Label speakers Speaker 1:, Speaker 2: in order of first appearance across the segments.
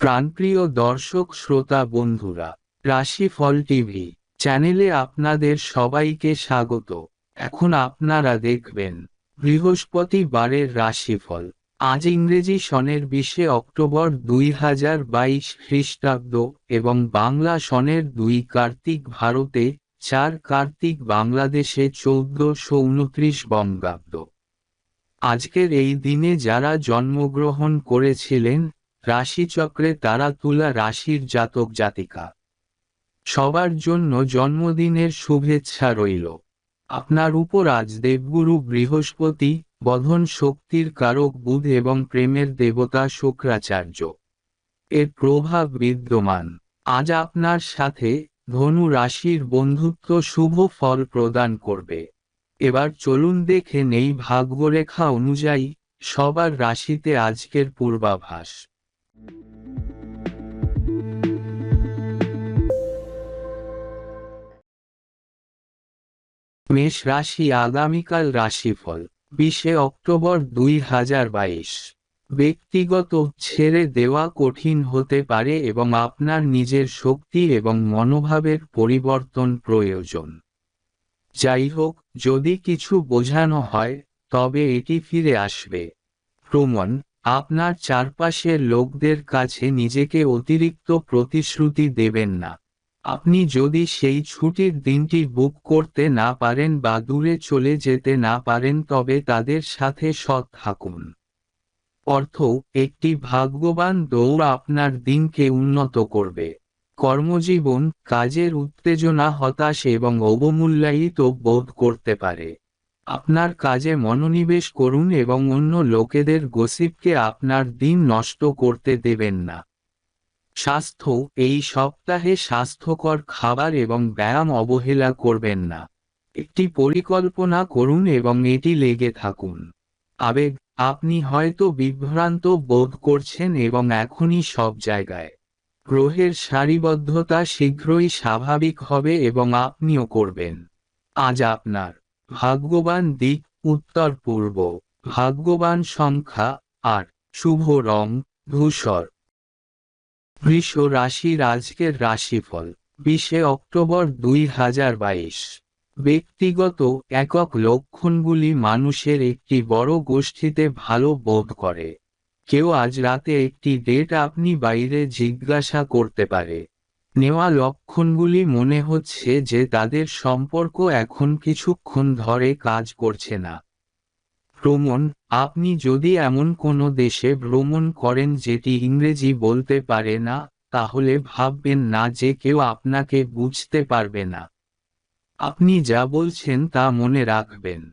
Speaker 1: প্রাণপ্রিয় দর্শক, শ্রোতা বন্ধুরা, রাশিফল টিভি চ্যানেলে আপনাদের সবাইকে স্বাগত। এখন আপনারা দেখবেন, বৃহস্পতিবারের রাশিফল। আজ ইংরেজি সনের বিশে অক্টোবর দুই হাজার বাইশ খ্রিস্টাব্দ এবং বাংলা সনের দুই কার্তিক ভারতে, চার কার্তিক বাংলাদেশে চৌদ্দশো উনত্রিশ বঙ্গাব্দ। আজকের এই দিনে যারা জন্মগ্রহণ করেছিলেন রাশিচক্রে তারা তুলা রাশির জাতক জাতিকা। সবার জন্য জন্মদিনের শুভেচ্ছা রইল। আপনার উপর আজ দেবগুরু বৃহস্পতি, বধন শক্তির কারক বুধ এবং প্রেমের দেবতা শুক্রাচার্য। এর প্রভাব বিদ্যমান। আজ আপনার সাথে ধনু রাশির বন্ধুত্ব শুভ ফল প্রদান করবে। এবার চলুন দেখে নেই ভাগ্যরেখা অনুযায়ী সবার রাশিতে আজকের পূর্বাভাস। মেষ রাশি আগামীকাল রাশিফল, বিশে অক্টোবর দুই হাজার বাইশ। ব্যক্তিগত ছেড়ে দেওয়া কঠিন হতে পারে এবং আপনার নিজের শক্তি এবং মনোভাবের পরিবর্তন প্রয়োজন। যাই হোক, যদি কিছু বোঝানো হয়, তবে এটি ফিরে আসবে। প্রমণ আপনার চারপাশের লোকদের কাছে নিজেকে অতিরিক্ত প্রতিশ্রুতি দেবেন না। আপনি যদি সেই ছুটির দিনটি বুক করতে না পারেন বা দূরে চলে যেতে না পারেন তবে তাদের সাথে সৎ থাকুন। অর্থ, একটি ভাগ্যবান দৌড় আপনার দিনকে উন্নত করবে। কর্মজীবন, কাজের উত্তেজনা, হতাশ এবং অবমূল্যায়িত বোধ করতে পারে। আপনার কাজে মনোনিবেশ করুন এবং অন্য লোকেদের গসিপকে আপনার দিন নষ্ট করতে দেবেন না। স্বাস্থ্য, এই সপ্তাহে স্বাস্থ্যকর খাবার এবং ব্যায়াম অবহেলা করবেন না। একটি পরিকল্পনা করুন এবং এটি লেগে থাকুন। আবেগ, আপনি হয়তো বিভ্রান্ত বোধ করছেন এবং এখনই সব জায়গায়। গ্রহের সারিবদ্ধতা শীঘ্রই স্বাভাবিক হবে এবং আপনিও করবেন। আজ আপনার ভাগ্যবান দিক উত্তর পূর্ব। ভাগ্যবান সংখ্যা আর শুভ রং, ধূসর। বৃষ রাশির আজকের রাশিফল। বিশে অক্টোবর দুই হাজার বাইশ। ব্যক্তিগত একক লক্ষণগুলি মানুষের একটি বড় গোষ্ঠীতে ভালো বোধ করে। কেউ আজ রাতে একটি ডেট আপনি বাইরে জিজ্ঞাসা করতে পারে। নেওয়া লক্ষণগুলি মনে হচ্ছে যে তাদের সম্পর্ক এখন কিছুক্ষণ ধরে কাজ করছে না। ভ্রমণ, আপনি যদি এমন কোনো দেশে ভ্রমণ করেন যেটি ইংরেজি বলতে পারে না, তাহলে ভাববেন না যে কেউ আপনাকে বুঝতে পারবে না। আপনি যা বলছেন তা মনে রাখবেন।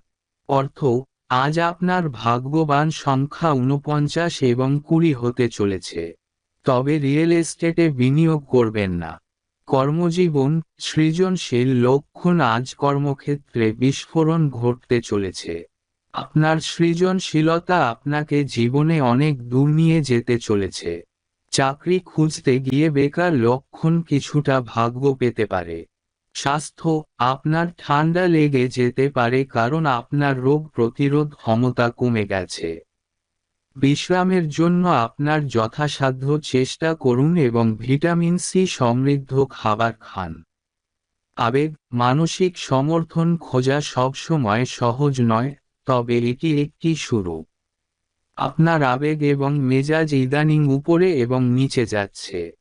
Speaker 1: অর্থ, আজ আপনার ভাগ্যবান সংখ্যা উনপঞ্চাশ এবং কুড়ি হতে চলেছে। তবে রিয়েল এস্টেটে বিনিয়োগ করবেন না। কর্মজীবন সৃজনশীল লক্ষণ আজ কর্মক্ষেত্রে বিস্ফোরণ ঘটতে চলেছে। আপনার সৃজনশীলতা আপনাকে জীবনে অনেক দূর নিয়ে যেতে চলেছে। চাকরি খুঁজতে গিয়ে বেকার লক্ষণ কিছুটা ভাগ্য পেতে পারে। স্বাস্থ্য আপনার ঠান্ডা লেগে যেতে পারে কারণ আপনার রোগ প্রতিরোধ ক্ষমতা কমে গেছে। বিশ্রামের জন্য আপনার যথাসাধ্য চেষ্টা করুন এবং ভিটামিন সি সমৃদ্ধ খাবার খান। আবেগ, মানসিক সমর্থন খোঁজা সবসময় সহজ নয়, তবে এটি একটি শুরু। আপনার আবেগ এবং মেজাজ ইদানিং উপরে এবং নিচে যাচ্ছে।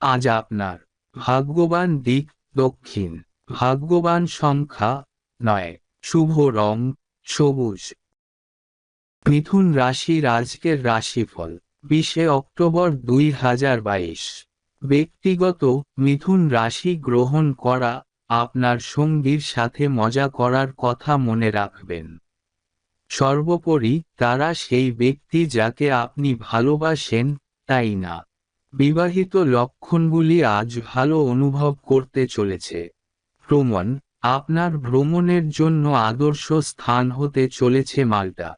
Speaker 1: আজ আপনার ভাগ্যবান দিক দক্ষিণ। ভাগ্যবান সংখ্যা নয়। শুভ রং, সবুজ। মিথুন রাশির আজকের রাশিফল, বিশে অক্টোবর দুই হাজার বাইশ। ব্যক্তিগত মিথুন রাশি গ্রহণ করা, আপনার সঙ্গীর সাথে মজা করার কথা মনে রাখবেন। সর্বোপরি তারা সেই ব্যক্তি যাকে আপনি ভালোবাসেন, তাই না? বিবাহিত লক্ষণগুলি আজ ভালো অনুভব করতে চলেছে। ভ্রমণ, আপনার ভ্রমণের জন্য আদর্শ স্থান হতে চলেছে মালটা।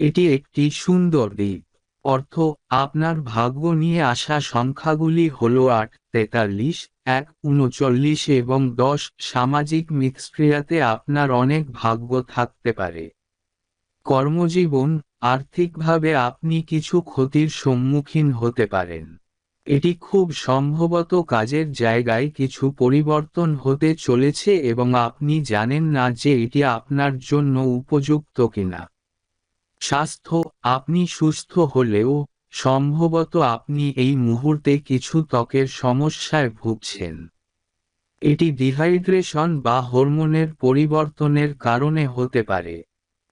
Speaker 1: এটি একটি সুন্দর দ্বীপ অর্থ, আপনার ভাগ্য নিয়ে আসা সংখ্যাগুলি হল আট, তেতাল্লিশ, এক, উনচল্লিশ এবং দশ। সামাজিক মিক্সক্রিয়াতে আপনার অনেক ভাগ্য থাকতে পারে। কর্মজীবন, আর্থিকভাবে আপনি কিছু ক্ষতির সম্মুখীন হতে পারেন। এটি খুব সম্ভবত কাজের জায়গায় কিছু পরিবর্তন হতে চলেছে এবং আপনি জানেন না যে এটি আপনার জন্য উপযুক্ত কিনা। স্বাস্থ্য, আপনি সুস্থ হলেও, সম্ভবত আপনি এই মুহূর্তে কিছু ত্বকের সমস্যায় ভুগছেন। এটি ডিহাইড্রেশন বা হরমোনের পরিবর্তনের কারণে হতে পারে।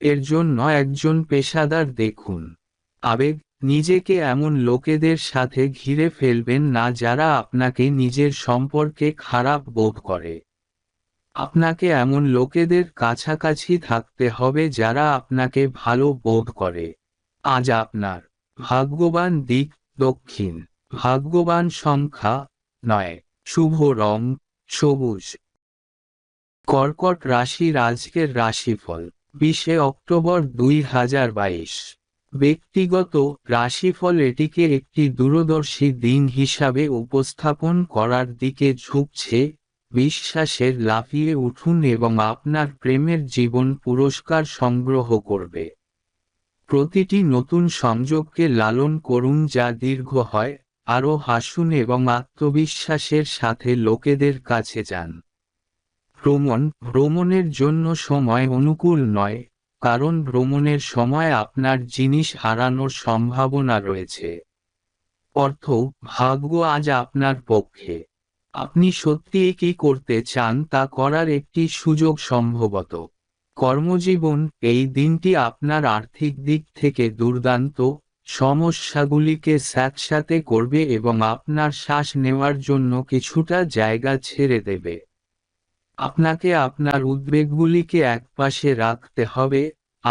Speaker 1: এর জন্য একজন পেশাদার দেখুন। আবেগ, নিজেকে এমন লোকেদের সাথে ঘিরে ফেলবেন না যারা আপনাকে নিজের সম্পর্কে খারাপ বোধ করে। আপনাকে এমন লোকেদের কাছাকাছি থাকতে হবে যারা আপনাকে ভালো বোধ করে। আজ আপনার ভাগ্যবান দিক দক্ষিণ, ভাগ্যবান সংখ্যা নয়, শুভ রং, সবুজ। কর্কট রাশির আজকের রাশিফল, বিশে অক্টোবর দুই হাজার বাইশ। ব্যক্তিগত রাশিফল এটিকে একটি দূরদর্শী দিন হিসাবে উপস্থাপন করার দিকে ঝুঁকছে বিশ্বাসের লাফিয়ে উঠুন এবং আপনার প্রেমের জীবন পুরস্কার সংগ্রহ করবে। প্রতিটি নতুন সংযোগকে লালন করুন যা দীর্ঘ হয়, আরও হাসুন এবং আত্মবিশ্বাসের সাথে লোকেদের কাছে যান। ভ্রমণ, ভ্রমণের জন্য সময় অনুকূল নয়, কারণ ভ্রমণের সময় আপনার জিনিস হারানোর সম্ভাবনা রয়েছে। অর্থ ভাগ্য আজ আপনার পক্ষে। আপনি সত্যি কি করতে চান তা করার একটি সুযোগ সম্ভবত। কর্মজীবন, এই দিনটি আপনার আর্থিক দিক থেকে দুর্দান্ত, সমস্যাগুলিকে স্যাঁতস্যাঁতে করবে এবং আপনার শ্বাস নেওয়ার জন্য কিছুটা জায়গা ছেড়ে দেবে। আপনাকে আপনার উদ্বেগগুলিকে একপাশে রাখতে হবে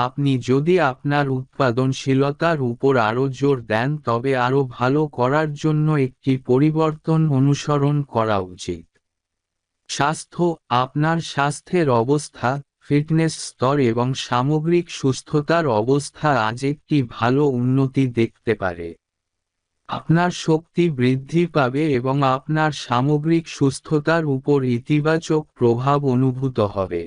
Speaker 1: আপনি যদি আপনার উৎপাদনশীলতার উপর আরও জোর দেন তবে আরও ভালো করার জন্য একটি পরিবর্তন অনুসরণ করা উচিত। স্বাস্থ্য, আপনার স্বাস্থ্যের অবস্থা, ফিটনেস স্তর এবং সামগ্রিক সুস্থতার অবস্থা আজ একটি ভালো উন্নতি দেখতে পারে। আপনার শক্তি বৃদ্ধি পাবে এবং আপনার সামগ্রিক সুস্থতার উপর ইতিবাচক প্রভাব অনুভূত হবে।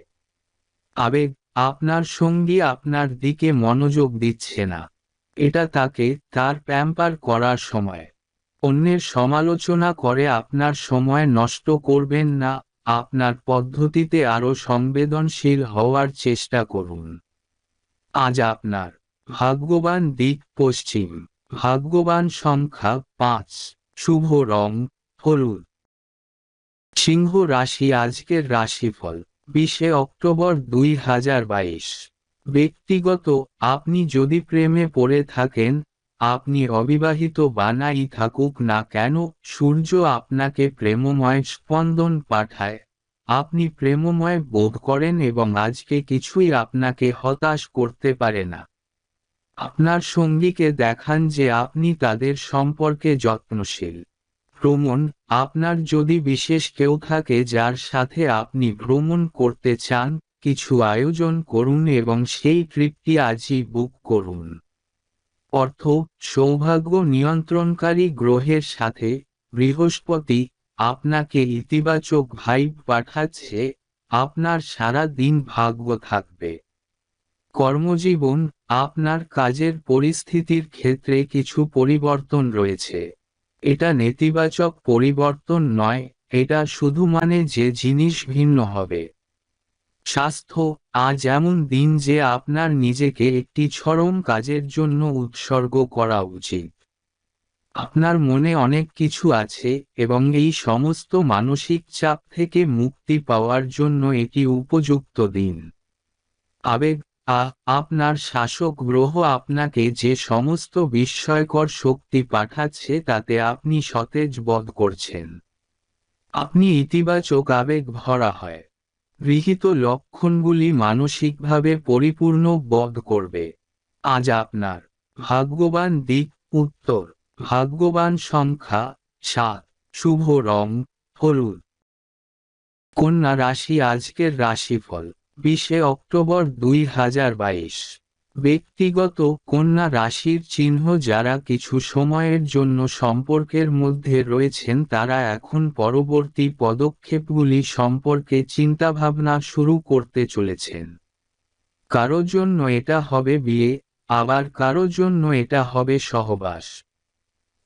Speaker 1: আবেগ আপনার সঙ্গী আপনার দিকে মনোযোগ দিচ্ছে না। এটা তাকে তার প্যাম্পার করার সময়। অন্যের সমালোচনা করে আপনার সময় নষ্ট করবেন না, আপনার পদ্ধতিতে আরও সংবেদনশীল হওয়ার চেষ্টা করুন। আজ আপনার ভাগ্যবান দিক পশ্চিম। ভাগ্যবান সংখ্যা পাঁচ। শুভ রং, হলুদ। সিংহ রাশি আজকের রাশিফল। বিশে অক্টোবর দুই হাজার বাইশ। ব্যক্তিগত, আপনি যদি প্রেমে পড়ে থাকেন, আপনি অবিবাহিত বানাই থাকুক না কেন, সূর্য আপনাকে প্রেমময় স্পন্দন পাঠায়। আপনি প্রেমময় বোধ করেন এবং আজকে কিছুই আপনাকে হতাশ করতে পারে না। আপনার সঙ্গীকে দেখান যে আপনি তাদের সম্পর্কে যত্নশীল। ভ্রমণ, আপনার যদি বিশেষ কেউ থাকে যার সাথে আপনি ভ্রমণ করতে চান, কিছু আয়োজন করুন এবং সেই ট্রিপটি আজই বুক করুন। অর্থ, সৌভাগ্য নিয়ন্ত্রণকারী গ্রহের সাথে, বৃহস্পতি, আপনাকে ইতিবাচক ভাইব পাঠাচ্ছে, আপনার সারা দিন ভাগ্য থাকবে। কর্মজীবন, আপনার কাজের পরিস্থিতির ক্ষেত্রে কিছু পরিবর্তন রয়েছে। এটা নেতিবাচক পরিবর্তন নয়, এটা শুধু মানে যে জিনিস ভিন্ন হবে। স্বাস্থ্য, আজ এমন দিন যে আপনার নিজেকে একটি চরম কাজের জন্য উৎসর্গ করা উচিত। আপনার মনে অনেক কিছু আছে এবং এই সমস্ত মানসিক চাপ থেকে মুক্তি পাওয়ার জন্য এটি উপযুক্ত দিন। আবেগ আপনার শাসক গ্রহ আপনাকে যে সমস্ত বিস্ময়কর শক্তি পাঠাচ্ছে তাতে আপনি সতেজ বধ করছেন। আপনি ইতিবাচক আবেগ ভরা হয়। গৃহীত লক্ষণগুলি মানসিকভাবে পরিপূর্ণ বধ করবে। আজ আপনার ভাগ্যবান দিক উত্তর। ভাগ্যবান সংখ্যা সাত। শুভ রং হলুদ। কন্যা রাশি আজকের রাশিফল। বিশে অক্টোবর দুই হাজার বাইশ। ব্যক্তিগত কন্যা রাশির চিহ্ন যারা কিছু সময়ের জন্য সম্পর্কের মধ্যে রয়েছেন তারা এখন পরবর্তী পদক্ষেপগুলি সম্পর্কে চিন্তাভাবনা শুরু করতে চলেছেন। কারও জন্য এটা হবে বিয়ে, আবার কারও জন্য এটা হবে সহবাস।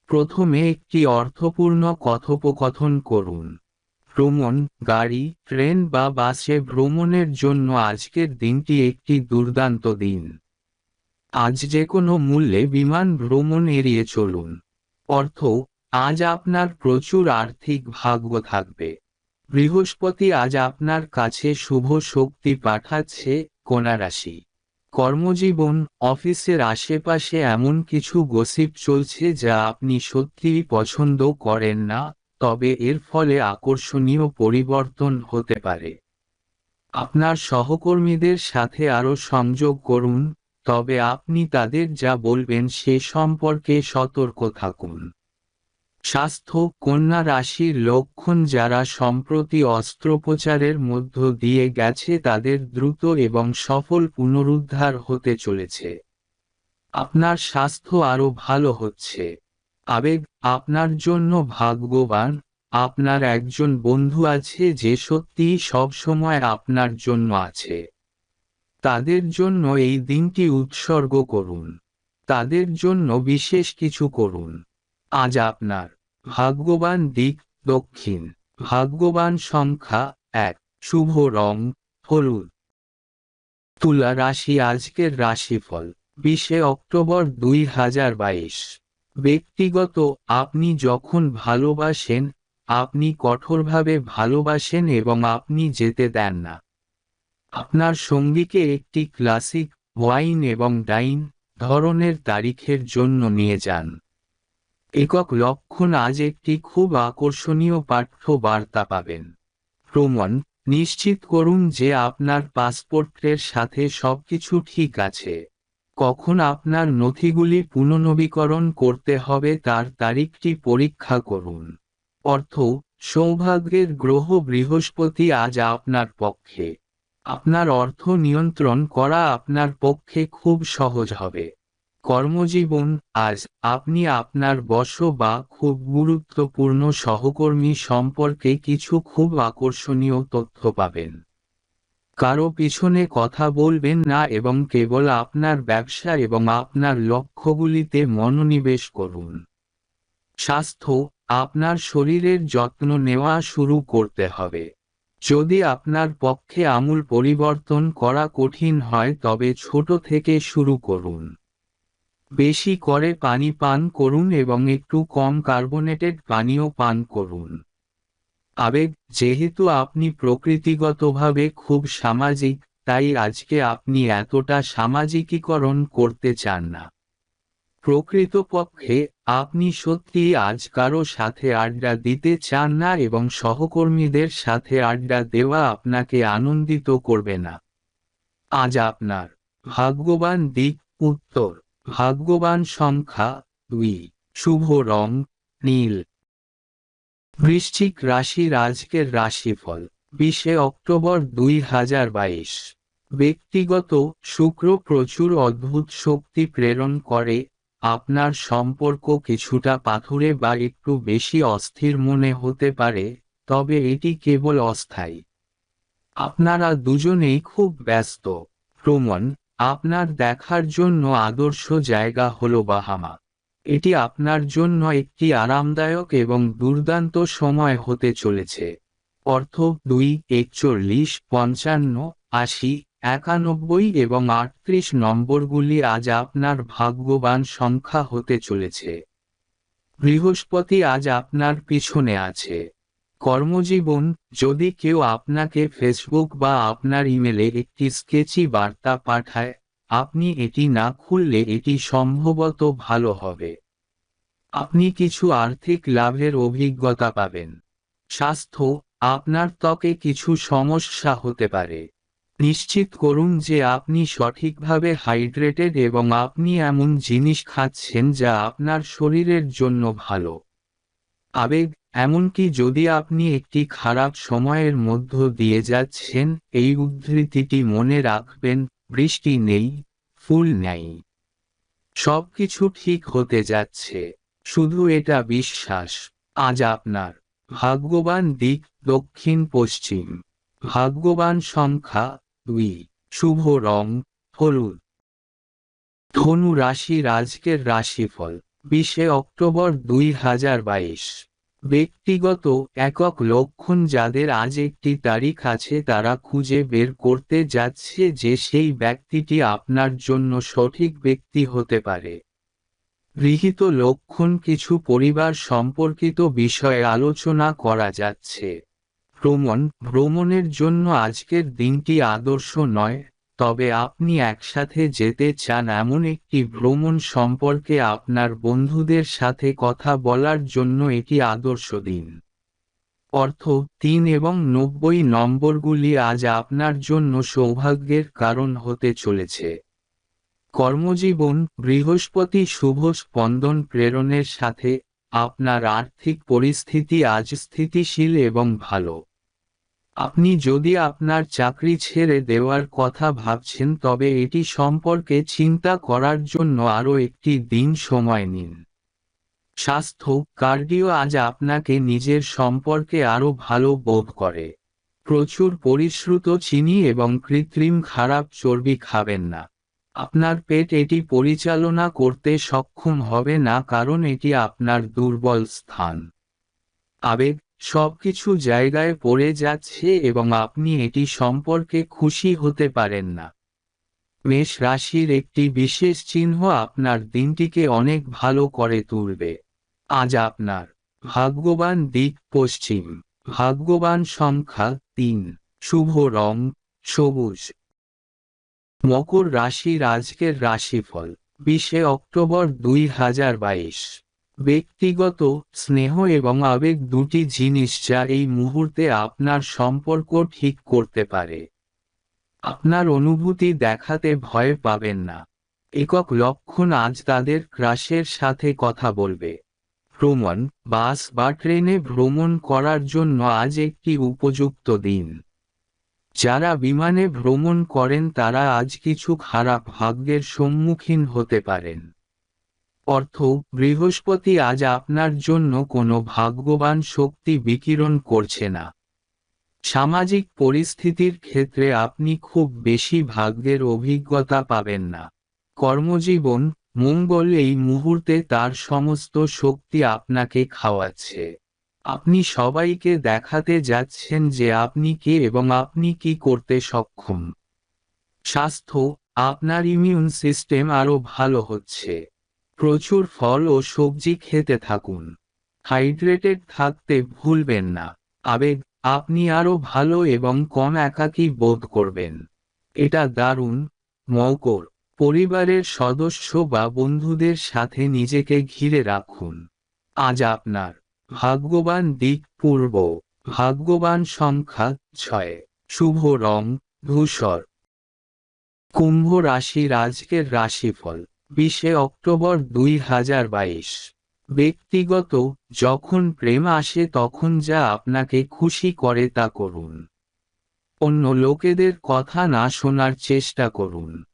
Speaker 1: প্রথমে একটি অর্থপূর্ণ কথোপকথন করুন। ভ্রমণ, গাড়ি, ট্রেন বা বাসে ভ্রমণের জন্য আজকের দিনটি একটি দুর্দান্ত দিন। আজ যে কোনো মূল্যে বিমান ভ্রমণ এড়িয়ে চলুন। অর্থ, আজ আপনার প্রচুর আর্থিক ভাগ্য থাকবে। বৃহস্পতি আজ আপনার কাছে শুভ শক্তি পাঠাচ্ছে কন্যা রাশি কর্মজীবন, অফিসের আশেপাশে এমন কিছু গসিপ চলছে যা আপনি সত্যিই পছন্দ করেন না। তবে এর ফলে আকর্ষণীয় পরিবর্তন হতে পারে। আপনার সহকর্মীদের সাথে আরও সংযোগ করুন, তবে আপনি তাদের যা বলবেন সে সম্পর্কে সতর্ক থাকুন। স্বাস্থ্য, কন্যা রাশির লক্ষণ যারা সম্প্রতি অস্ত্রোপচারের মধ্য দিয়ে গেছে তাদের দ্রুত এবং সফল পুনরুদ্ধার হতে চলেছে। আপনার স্বাস্থ্য আরও ভালো হচ্ছে। আবেগ আপনার জন্য ভাগ্যবান। আপনার একজন বন্ধু আছে যে সত্যিই সবসময় আপনার জন্য আছে। তাদের জন্য এই দিনটি উৎসর্গ করুন। তাদের জন্য বিশেষ কিছু করুন। আজ আপনার ভাগ্যবান দিক দক্ষিণ। ভাগ্যবান সংখ্যা এক। শুভ রং, হলুদ। তুলা রাশি আজকের রাশিফল, বিশে অক্টোবর দুই হাজার বাইশ। ব্যক্তিগত, আপনি যখন ভালোবাসেন, আপনি কঠোরভাবে ভালোবাসেন এবং আপনি যেতে দেন না। আপনার সঙ্গীকে একটি ক্লাসিক, ওয়াইন এবং ডাইন ধরনের তারিখের জন্য নিয়ে যান। একক লক্ষণ আজ একটি খুব আকর্ষণীয় পাঠ্য বার্তা পাবেন। প্রমাণ, নিশ্চিত করুন যে আপনার পাসপোর্টের সাথে সবকিছু ঠিক আছে। কখন আপনার নথিগুলি পুনর্নবীকরণ করতে হবে তার তারিখটি পরীক্ষা করুন। অর্থ, সৌভাগ্যের গ্রহ বৃহস্পতি আজ আপনার পক্ষে। আপনার অর্থ নিয়ন্ত্রণ করা আপনার পক্ষে খুব সহজ হবে। কর্মজীবন, আজ আপনি আপনার বশ বা খুব গুরুত্বপূর্ণ সহকর্মী সম্পর্কে কিছু খুব আকর্ষণীয় তথ্য পাবেন। কারও পিছনে কথা বলবেন না এবং কেবল আপনার ব্যবসা এবং আপনার লক্ষ্যগুলিতে মনোনিবেশ করুন। স্বাস্থ্য, আপনার শরীরের যত্ন নেওয়া শুরু করতে হবে। যদি আপনার পক্ষে আমূল পরিবর্তন করা কঠিন হয়, তবে ছোট থেকে শুরু করুন। বেশি করে পানি পান করুন এবং একটু কম কার্বোনেটেড পানীয় পান করুন। আবেগ যেহেতু আপনি প্রকৃতিগতভাবে খুব সামাজিক, তাই আজকে আপনি এতটা সামাজিকীকরণ করতে চান না। প্রকৃতপক্ষে, আপনি সত্যিই আজ কারও সাথে আড্ডা দিতে চান না এবং সহকর্মীদের সাথে আড্ডা দেওয়া আপনাকে আনন্দিত করবে না। আজ আপনার ভাগ্যবান দিক উত্তর। ভাগ্যবান সংখ্যা দুই। শুভ রং, নীল। বৃশ্চিক রাশির আজকের রাশিফল, বিশে অক্টোবর দুই হাজার বাইশ। ব্যক্তিগত শুক্র প্রচুর অদ্ভুত শক্তি প্রেরণ করে, আপনার সম্পর্ক কিছুটা পাথুরে বা একটু বেশি অস্থির মনে হতে পারে, তবে এটি কেবল অস্থায়ী। আপনারা দুজনেই খুব ব্যস্ত। প্রমাণ, আপনার দেখার জন্য আদর্শ জায়গা হল বাহামা। এটি আপনার জন্য একটি আরামদায়ক এবং দুর্দান্ত সময় হতে চলেছে। অর্থ দুই, একচল্লিশ, পঞ্চান্ন, আশি, একানব্বই এবং আটত্রিশ নম্বরগুলি আজ আপনার ভাগ্যবান সংখ্যা হতে চলেছে। বৃহস্পতি আজ আপনার পিছনে আছে। কর্মজীবন, যদি কেউ আপনাকে ফেসবুক বা আপনার ইমেলে একটি স্কেচি বার্তা পাঠায় আপনি এটি না খুললে এটি সম্ভবত ভালো হবে। আপনি কিছু আর্থিক লাভের অভিজ্ঞতা পাবেন। স্বাস্থ্য, আপনার ত্বকে কিছু সমস্যা হতে পারে। নিশ্চিত করুন যে আপনি সঠিকভাবে হাইড্রেটেড এবং আপনি এমন জিনিস খাচ্ছেন যা আপনার শরীরের জন্য ভালো। আবেগ, এমনকি যদি আপনি একটি খারাপ সময়ের মধ্য দিয়ে যাচ্ছেন, এই উদ্ধৃতিটি মনে রাখবেন বৃষ্টি নেই, ফুল নেই। সবকিছু ঠিক হতে যাচ্ছে। শুধু এটা বিশ্বাস, আজ আপনার ভাগ্যবান দিক দক্ষিণ পশ্চিম। ভাগ্যবান সংখ্যা দুই, শুভ রং, হলুদ। ধনু রাশির আজকের রাশিফল, বিশে অক্টোবর দুই হাজার বাইশ। ব্যক্তিগত একক লক্ষণ যাদের আজ একটি তারিখ আছে তারা খুঁজে বের করতে যাচ্ছে যে সেই ব্যক্তিটি আপনার জন্য সঠিক ব্যক্তি হতে পারে। গৃহীত লক্ষণ কিছু পরিবার সম্পর্কিত বিষয়ে আলোচনা করা যাচ্ছে। ভ্রমণ, ভ্রমণের জন্য আজকের দিনটি আদর্শ নয় তবে আপনি একসাথে যেতে চান এমন একটি ভ্রমণ সম্পর্কে আপনার বন্ধুদের সাথে কথা বলার জন্য এটি আদর্শ দিন। অর্থ, তিন এবং নব্বই নম্বরগুলি আজ আপনার জন্য সৌভাগ্যের কারণ হতে চলেছে। কর্মজীবন, বৃহস্পতি শুভ স্পন্দন প্রেরণের সাথে, আপনার আর্থিক পরিস্থিতি আজ স্থিতিশীল এবং ভালো। আপনি যদি আপনার চাকরি ছেড়ে দেওয়ার কথা ভাবছেন তবে এটি সম্পর্কে চিন্তা করার জন্য আরও একটি দিন সময় নিন। স্বাস্থ্য, কার্ডিও আজ আপনাকে নিজের সম্পর্কে আরও ভালো বোধ করে। প্রচুর পরিশ্রুত চিনি এবং কৃত্রিম খারাপ চর্বি খাবেন না। আপনার পেট এটি পরিচালনা করতে সক্ষম হবে না কারণ এটি আপনার দুর্বল স্থান। আবেগ সবকিছু জায়গায় পড়ে যাচ্ছে এবং আপনি এটি সম্পর্কে খুশি হতে পারেন না। মেষ রাশির একটি বিশেষ চিহ্ন আপনার দিনটিকে অনেক ভালো করে তুলবে। আজ আপনার ভাগ্যবান দিক পশ্চিম। ভাগ্যবান সংখ্যা তিন। শুভ রং, সবুজ। মকর রাশির আজকের রাশিফল, বিশে অক্টোবর দুই হাজার বাইশ। ব্যক্তিগত স্নেহ এবং আবেগ দুটি জিনিস যা এই মুহূর্তে আপনার সম্পর্ক ঠিক করতে পারে। আপনার অনুভূতি দেখাতে ভয় পাবেন না। একক লক্ষণ আজ তাদের ক্রাশের সাথে কথা বলবে। ভ্রমণ, বাস বা ট্রেনে ভ্রমণ করার জন্য আজ একটি উপযুক্ত দিন। যারা বিমানে ভ্রমণ করেন তারা আজ কিছু খারাপ ভাগ্যের সম্মুখীন হতে পারেন। অর্থ, বৃহস্পতি আজ আপনার জন্য কোনো ভাগ্যবান শক্তি বিকিরণ করছে না। সামাজিক পরিস্থিতির ক্ষেত্রে আপনি খুব বেশি ভাগ্যের অভিজ্ঞতা পাবেন না। কর্মজীবন, মঙ্গল এই মুহূর্তে তার সমস্ত শক্তি আপনাকে খাওয়াচ্ছে। আপনি সবাইকে দেখাতে যাচ্ছেন যে আপনি কে এবং আপনি কি করতে সক্ষম। স্বাস্থ্য, আপনার ইমিউন সিস্টেম আরও ভালো হচ্ছে। প্রচুর ফল ও সবজি খেতে থাকুন। হাইড্রেটেড থাকতে ভুলবেন না। আবেগ আপনি আরও ভালো এবং কম একাকী বোধ করবেন। এটা দারুণ মকর পরিবারের সদস্য বা বন্ধুদের সাথে নিজেকে ঘিরে রাখুন। আজ আপনার ভাগ্যবান দিক পূর্ব। ভাগ্যবান সংখ্যা ছয়। শুভ রং, ধূসর। কুম্ভ রাশির আজকের রাশিফল। বিশে অক্টোবর দুই হাজার বাইশ। ব্যক্তিগত, যখন প্রেম আসে তখন যা আপনাকে খুশি করে তা করুন। অন্য লোকেদের কথা না শোনার চেষ্টা করুন।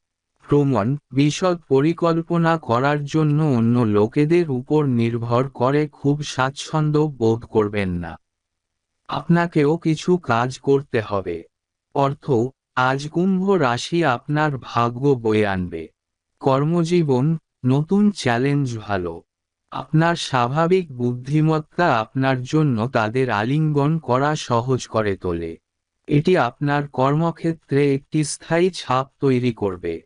Speaker 1: ভ্রমণ বিশদ পরিকল্পনা করার জন্য অন্য লোকেদের উপর নির্ভর করে খুব স্বাচ্ছন্দ্য বোধ করবেন না। আপনাকেও কিছু কাজ করতে হবে। অর্থ, আজ কুম্ভ রাশি আপনার ভাগ্য বয়ে আনবে। কর্মজীবন নতুন চ্যালেঞ্জ ভালো। আপনার স্বাভাবিক বুদ্ধিমত্তা আপনার জন্য তাদের আলিঙ্গন করা সহজ করে তোলে। এটি আপনার কর্মক্ষেত্রে একটি স্থায়ী ছাপ তৈরি করবে।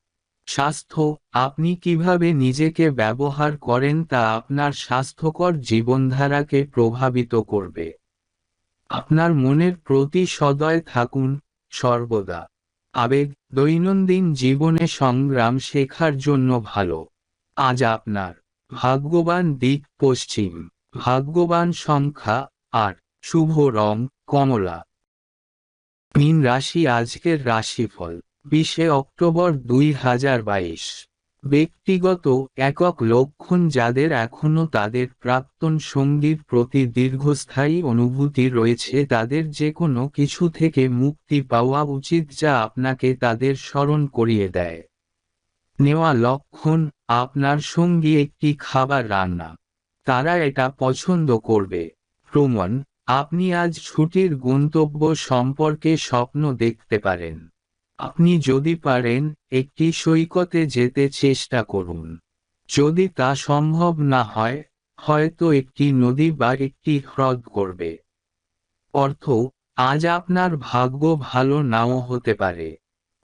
Speaker 1: স্বাস্থ্য, আপনি কীভাবে নিজেকে ব্যবহার করেন তা আপনার স্বাস্থ্যকর জীবনধারাকে প্রভাবিত করবে। আপনার মনের প্রতি সদয় থাকুন সর্বদা। আবেগ দৈনন্দিন জীবনে সংগ্রাম শেখার জন্য ভালো। আজ আপনার ভাগ্যবান দিক পশ্চিম। ভাগ্যবান সংখ্যা আর শুভ রং কমলা। মিন রাশি আজকের রাশিফল, বিশে অক্টোবর দুই হাজার বাইশ। ব্যক্তিগত একক লক্ষণ যাদের এখনও তাদের প্রাক্তন সঙ্গীর প্রতি দীর্ঘস্থায়ী অনুভূতি রয়েছে, তাদের যে কোনো কিছু থেকে মুক্তি পাওয়া উচিত যা আপনাকে তাদের স্মরণ করিয়ে দেয়। নেওয়া লক্ষণ, আপনার সঙ্গী একটি খাবার রান্না। তারা এটা পছন্দ করবে। প্রমাণ, আপনি আজ ছুটির গন্তব্য সম্পর্কে স্বপ্ন দেখতে পারেন। আপনি যদি পারেন, একটি সৈকতে যেতে চেষ্টা করুন। যদি তা সম্ভব না হয়, হয়তো একটি নদী বা একটি হ্রদ করবে। অর্থ, আজ আপনার ভাগ্য ভালো নাও হতে পারে।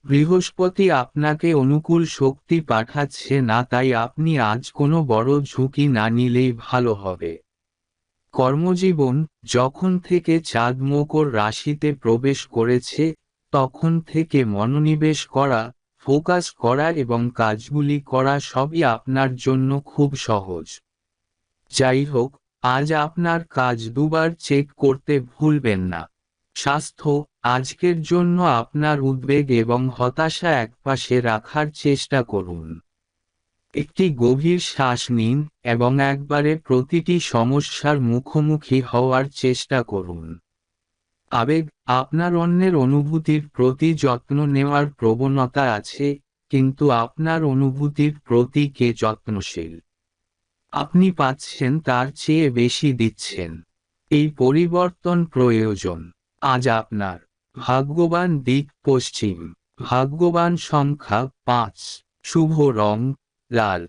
Speaker 1: বৃহস্পতি আপনাকে অনুকূল শক্তি পাঠাচ্ছে না, তাই আপনি আজ কোনো বড় ঝুঁকি না নিলেই ভালো হবে। কর্মজীবন যখন থেকে চাঁদ মকর রাশিতে প্রবেশ করেছে তখন থেকে মনোনিবেশ করা, ফোকাস করা এবং কাজগুলি করা সবই আপনার জন্য খুব সহজ। যাই হোক আজ আপনার কাজ দুবার চেক করতে ভুলবেন না। স্বাস্থ্য, আজকের জন্য আপনার উদ্বেগ এবং হতাশা একপাশে রাখার চেষ্টা করুন। একটি গভীর শ্বাস নিন এবং একবারে প্রতিটি সমস্যার মুখোমুখি হওয়ার চেষ্টা করুন। আবেগ আপনার অন্যের অনুভূতির প্রতি যত্ন নেওয়ার প্রবণতা আছে, কিন্তু আপনার অনুভূতির প্রতি কে যত্নশীল? আপনি পাচ্ছেন তার চেয়ে বেশি দিচ্ছেন। এই পরিবর্তন প্রয়োজন। আজ আপনার ভাগ্যবান দিক পশ্চিম। ভাগ্যবান সংখ্যা পাঁচ। শুভ রং, লাল।